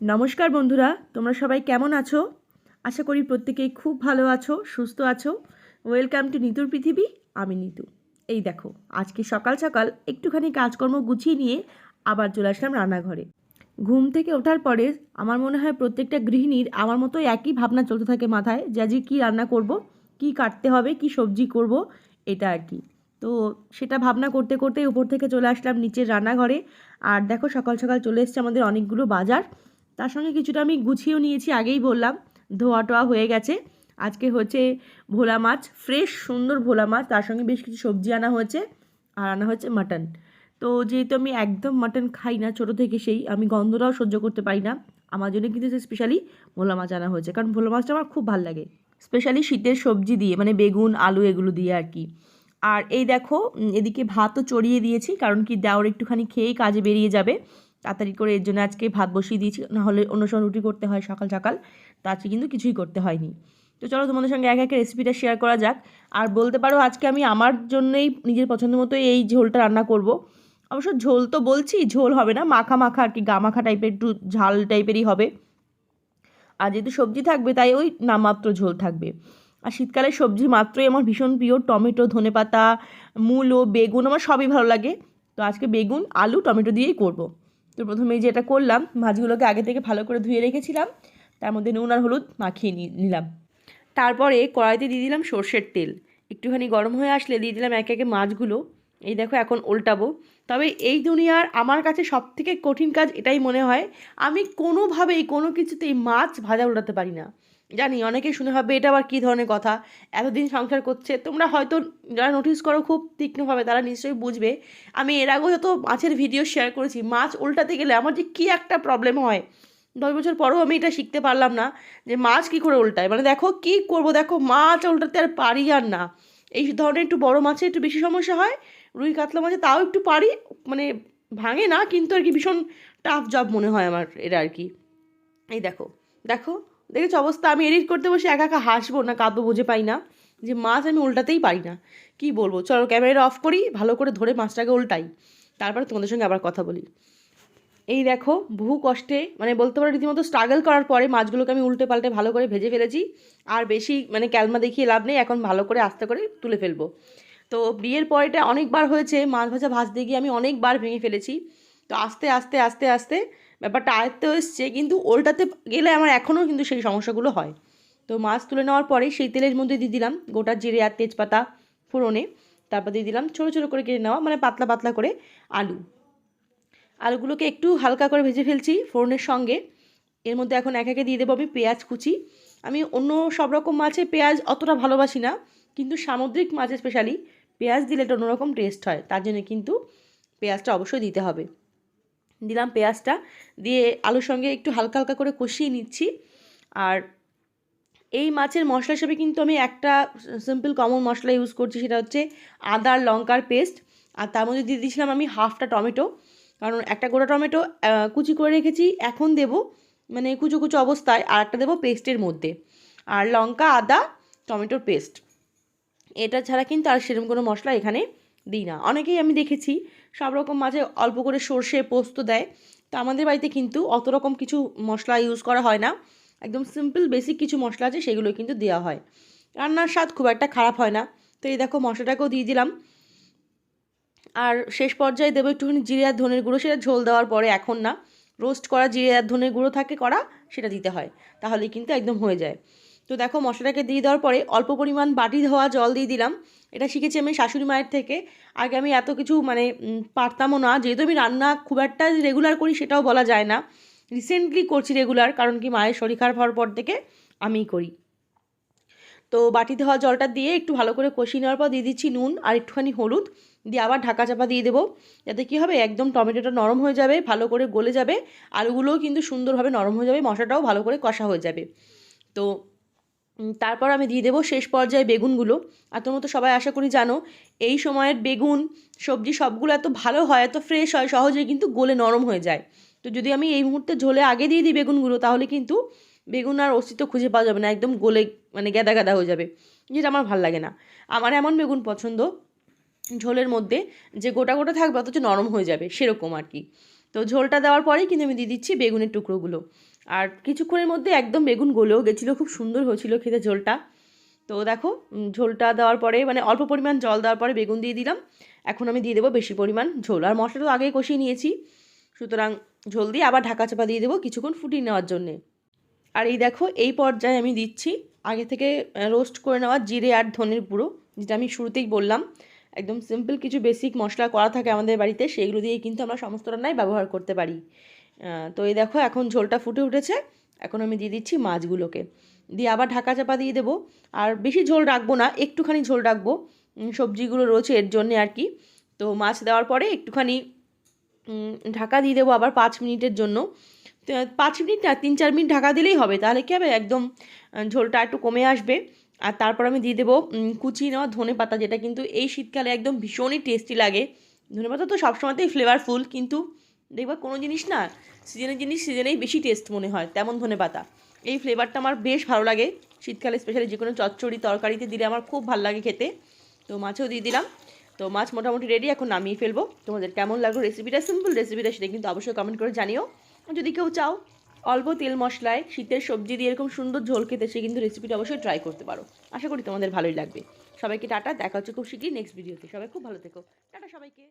নমস্কার বন্ধুরা, তোমরা সবাই কেমন আছো? আশা করি প্রত্যেকেই খুব ভালো আছো, সুস্থ আছো। ওয়েলকাম টু নিতুর পৃথিবী, আমি নিতু। এই দেখো, আজকে সকাল সকাল একটুখানি কাজকর্ম গুছিয়ে নিয়ে আবার চলে আসলাম রান্নাঘরে। ঘুম থেকে ওঠার পরে আমার মনে হয় প্রত্যেকটা গৃহিণীর আমার মতো একই ভাবনা চলতে থাকে মাথায়, যে আজকে কী রান্না করব, কী কাটতে হবে, কী সবজি করব, এটা আর কি। তো সেটা ভাবনা করতে করতে উপর থেকে চলে আসলাম নিচের রান্নাঘরে। আর দেখো সকাল সকাল চলে এসছে আমাদের অনেকগুলো বাজার। তার সঙ্গে কিছুটা আমি গুছিয়েও নিয়েছি, আগেই বললাম ধোয়া টোয়া হয়ে গেছে। আজকে হচ্ছে ভোলা মাছ, ফ্রেশ, সুন্দর ভোলা মাছ। তার সঙ্গে বেশ কিছু সবজি আনা হয়েছে, আর আনা হয়েছে মাটন। তো যেহেতু আমি একদম মাটন খাই না, ছোটো থেকে সেই, আমি গন্ধটাও সহ্য করতে পারি না। আমার জন্য কিন্তু স্পেশালি ভোলা মাছ আনা হয়েছে, কারণ ভোলা মাছটা আমার খুব ভালো লাগে। স্পেশালি শীতের সবজি দিয়ে মানে বেগুন, আলু এগুলো দিয়ে আর কি। আর এই দেখো এদিকে ভাতও চড়িয়ে দিয়েছি, কারণ কি দেওয়ার একটুখানি খেয়েই কাজে বেরিয়ে যাবে। তাড়াতাড়ি করে এর জন্য আজকে ভাত বসিয়ে দিয়েছি নাহলে অন্য সময় রুটি করতে হয় সকাল সকাল। তো আজকে কিন্তু কিছুই করতে হয়নি। তো চলো তোমাদের সঙ্গে এক এক রেসিপিটা শেয়ার করা যাক। আর বলতে পারো আজকে আমি আমার জন্যই নিজের পছন্দ মতো এই ঝোলটা রান্না করব। অবশ্য ঝোল তো বলছি, ঝোল হবে না, মাখা মাখা আর কি, গা মাখা টাইপের একটু ঝাল টাইপেরই হবে। আর যেহেতু সবজি থাকবে, তাই ওই নামমাত্র ঝোল থাকবে। আর শীতকালে সবজি মাত্রই আমার ভীষণ প্রিয়, টমেটো, ধনেপাতা, মূলো, বেগুন, আমার সবই ভালো লাগে। তো আজকে বেগুন, আলু, টমেটো দিয়েই করব। তো প্রথমেই যেটা করলাম মাছগুলোকে আগে থেকে ভালো করে ধুয়ে রেখেছিলাম। তার মধ্যে নুন আর হলুদ মাখিয়ে নিলাম। তারপরে কড়াইতে দিয়ে দিলাম সর্ষের তেল। একটুখানি গরম হয়ে আসলে দিয়ে দিলাম একে একে মাছগুলো। এই দেখো এখন উল্টাবো তবে এই দুনিয়ার আমার কাছে সব থেকে কঠিন কাজ এটাই মনে হয়, আমি কোনোভাবেই কোনো কিছুতেই মাছ ভাজা উল্টাতে পারি না। জানি, অনেকেই শুনে হবে এটা আবার কী ধরনের কথা? এতদিন সংসার করছে, তোমরা হয়তো যারা নোটিস করো খুব তীক্ষ্ণভাবে, তারা নিশ্চয়ই বুঝবে। আমি এর আগেও যত মাছের ভিডিও শেয়ার করেছি, মাছ উল্টাতে গেলে আমার যে কী একটা প্রবলেম হয়। দশ বছর পরেও আমি এটা শিখতে পারলাম না, যে মাছ কী করে উল্টায়? মানে দেখো কী করব? দেখো মাছ উল্টাতে আর পারি আর না। এই ধরনের একটু বড় মাছে একটু বেশি সমস্যা হয়, রুই কাতলা মাছে তাও একটু পারি মানে ভাঙে না, কিন্তু আর কি ভীষণ টাফ জব মনে হয় আমার এটা আর কি। এই দেখো দেখো দেখেছ অবস্থা? আমি এডিট করতে বসে একা একা হাসবো না, কাঁদবো, বুঝে পাই না। যে মাছ আমি উল্টাতেই পারি না। কি বলব? চলো ক্যামেরাটা অফ করি, ভালো করে ধরে মাছটাকে উল্টাই। তারপরে তোমাদের সঙ্গে আবার কথা বলি। এই দেখো, বহু কষ্টে মানে বলতে পারো রীতিমতো স্ট্রাগল করার পরে মাছগুলোকে আমি উল্টে পাল্টে ভালো করে ভেজে ফেলেছি। আর বেশি মানে ক্যালমা দেখিয়ে লাভ নেই, এখন ভালো করে আস্তে করে তুলে ফেলব। তো বিয়ের পরেটা অনেকবার হয়েছে, মাছ ভাজা ভাজতে গিয়ে আমি অনেকবার ভেঙে ফেলেছি। তো আস্তে আস্তে আস্তে আস্তে ব্যাপারটা আয়ত্তে এসছে, কিন্তু ওল্টাতে গেলে আমার এখনও কিন্তু সেই সমস্যাগুলো হয়। তো মাছ তুলে নেওয়ার পরে সেই তেলের মধ্যে দিয়ে দিলাম গোটা জিরে আর তেজপাতা ফোড়নে। তারপর দিয়ে দিলাম ছোটো ছোটো করে কেটে নেওয়া মানে পাতলা পাতলা করে আলু। আলুগুলোকে একটু হালকা করে ভেজে ফেলছি ফোড়নের সঙ্গে। এর মধ্যে এখন এক একে দিয়ে দেবো আমি পেঁয়াজ কুচি। আমি অন্য সব রকম মাছে পেঁয়াজ অতটা ভালোবাসি না, কিন্তু সামুদ্রিক মাছে স্পেশালি পেঁয়াজ দিলে একটা অন্যরকম টেস্ট হয়। তার জন্য কিন্তু পেঁয়াজটা অবশ্যই দিতে হবে। দিলাম পেঁয়াজটা, দিয়ে আলুর সঙ্গে একটু হালকা হালকা করে কষিয়ে নিচ্ছি। আর এই মাছের মশলা হিসেবে কিন্তু আমি একটা সিম্পল কমন মশলা ইউজ করছি, সেটা হচ্ছে আদার লঙ্কার পেস্ট আর তার মধ্যে দিয়ে দিয়েছিলাম আমি হাফটা টমেটো। কারণ একটা গোটা টমেটো কুচি করে রেখেছি, এখন দেব মানে কুচো কুচো অবস্থায়, আর একটা দেবো পেস্টের মধ্যে। আর লঙ্কা, আদা, টমেটোর পেস্ট এটা ছাড়া কিন্তু আর সেরকম কোনো মশলা এখানে দিই না। অনেকেই আমি দেখেছি সব রকম মাঝে অল্প করে সর্ষে, পোস্ত দেয়। তো আমাদের বাড়িতে কিন্তু অত রকম কিছু মশলা ইউজ করা হয় না। একদম সিম্পল বেসিক কিছু মশলা আছে সেগুলো কিন্তু দেওয়া হয়। রান্নার স্বাদ খুব একটা খারাপ হয় না। তো এই দেখো মশলাটাকেও দিয়ে দিলাম। আর শেষ পর্যায়ে দেবো একটুখানি জিরে আর ধনের গুঁড়ো। সেটা ঝোল দেওয়ার পরে এখন না রোস্ট করা জিরে আর ধনের গুঁড়ো থাকে করা সেটা দিতে হয়। তাহলেই কিন্তু একদম হয়ে যায়। তো দেখো মশলাটাকে দিয়ে দেওয়ার পরে অল্প পরিমাণ বাটি ধোয়া জল দিয়ে দিলাম। এটা শিখেছি আমি শাশুড়ি মায়ের থেকে। আগে আমি এত কিছু মানে পারতামও না। যেহেতু আমি রান্না খুব একটা রেগুলার করি সেটাও বলা যায় না। রিসেন্টলি করছি রেগুলার কারণ কি মায়ের শরীর খারাপ হওয়ার পর থেকে আমিই করি। তো বাটি ধোয়া জলটা দিয়ে একটু ভালো করে কষিয়ে নেওয়ার পর দিয়ে দিচ্ছি নুন আর একটুখানি হলুদ। দিয়ে আবার ঢাকা চাপা দিয়ে দেবো। যাতে কী হবে, একদম টমেটোটা নরম হয়ে যাবে, ভালো করে গলে যাবে। আলুগুলোও কিন্তু সুন্দরভাবে নরম হয়ে যাবে, মশলাটাও ভালো করে কষা হয়ে যাবে। তো তারপর আমি দিয়ে দেবো শেষ পর্যায়ে বেগুনগুলো। আর তোমরা তো সবাই আশা করি জানো, এই সময়ের বেগুন, সবজি সবগুলো এত ভালো হয়, এত ফ্রেশ হয়, সহজেই কিন্তু গলে নরম হয়ে যায়। তো যদি আমি এই মুহূর্তে ঝোলে আগে দিয়ে দিই বেগুনগুলো, তাহলে কিন্তু বেগুন আর অস্তিত্ব খুঁজে পাওয়া যাবে না, একদম গলে মানে গ্যাদা গ্যাদা হয়ে যাবে। যেটা আমার ভালো লাগে না। আমার এমন বেগুন পছন্দ, ঝোলের মধ্যে যে গোটা গোটা থাকবে, অথচ নরম হয়ে যাবে, সেরকম আর কি। তো ঝোলটা দেওয়ার পরেই কিন্তু আমি দিয়ে দিচ্ছি বেগুনের টুকরোগুলো। আর কিছুক্ষণের মধ্যে একদম বেগুন গলেও গেছিল, খুব সুন্দর হয়েছিল খেতে ঝোলটা। তো দেখো ঝোলটা দেওয়ার পরে মানে অল্প পরিমাণ জল দেওয়ার পরে বেগুন দিয়ে দিলাম। এখন আমি দিয়ে দেবো বেশি পরিমাণ ঝোল। আর মশলা তো আগেই কষিয়ে নিয়েছি। সুতরাং ঝোল দিয়ে আবার ঢাকা চাপা দিয়ে দেবো কিছুক্ষণ ফুটিয়ে নেওয়ার জন্যে। আর এই দেখো, এই পর্যায়ে আমি দিচ্ছি আগে থেকে রোস্ট করে নেওয়া জিরে আর ধনের গুঁড়ো, যেটা আমি শুরুতেই বললাম। একদম সিম্পল কিছু বেসিক মশলা করা থাকে আমাদের বাড়িতে সেইগুলো দিয়ে কিন্তু আমরা সমস্ত রান্নায় ব্যবহার করতে পারি। তো এই দেখো, এখন ঝোলটা ফুটে উঠেছে। এখন আমি দিয়ে দিচ্ছি মাছগুলোকে। দিয়ে আবার ঢাকা চাপা দিয়ে দেবো। আর বেশি ঝোল রাখব না, একটুখানি ঝোল রাখব। সবজিগুলো রয়েছে এর জন্যে আর কি। তো মাছ দেওয়ার পরে একটুখানি ঢাকা দিয়ে দেবো আবার পাঁচ মিনিটের জন্য। পাঁচ মিনিট না, তিন চার মিনিট ঢাকা দিলেই হবে। তাহলে কী হবে? একদম ঝোলটা একটু কমে আসবে। আর তারপর আমি দিয়ে দেবো কুচিয়ে নেওয়া ধনে পাতা, যেটা কিন্তু এই শীতকালে একদম ভীষণই টেস্টি লাগে। ধনে পাতা তো সবসময়তেই ফ্লেভারফুল কিন্তু দেখবা কোনো জিনিস না সিজনের জিনিস সিজনেই বেশি টেস্ট মনে হয়, তেমন ধনে পাতা। এই ফ্লেভারটা আমার বেশ ভালো লাগে। শীতকালে স্পেশালি যে কোনো চচ্চড়ি তরকারিতে দিলে আমার খুব ভালো লাগে খেতে। তো মাছও দিয়ে দিলাম। তো মাছ মোটামুটি রেডি এখন নামিয়ে ফেলব। তোমাদের কেমন লাগল রেসিপিটা সিম্পল রেসিপিটা সেটা কিন্তু অবশ্যই কমেন্ট করে জানিও। যদি কেউ চাও অল্প তেল মশলায় শীতের সবজি দিয়ে এরকম সুন্দর ঝোল খেতে, সে কিন্তু রেসিপিটা অবশ্যই ট্রাই করতে পারো। আশা করি তোমাদের ভালোই লাগবে। সবাইকে টাটা, দেখা হচ্ছে খুব শীঘ্রই নেক্সট ভিডিওতে সবাই খুব ভালো থেকো। টাটা সবাইকে।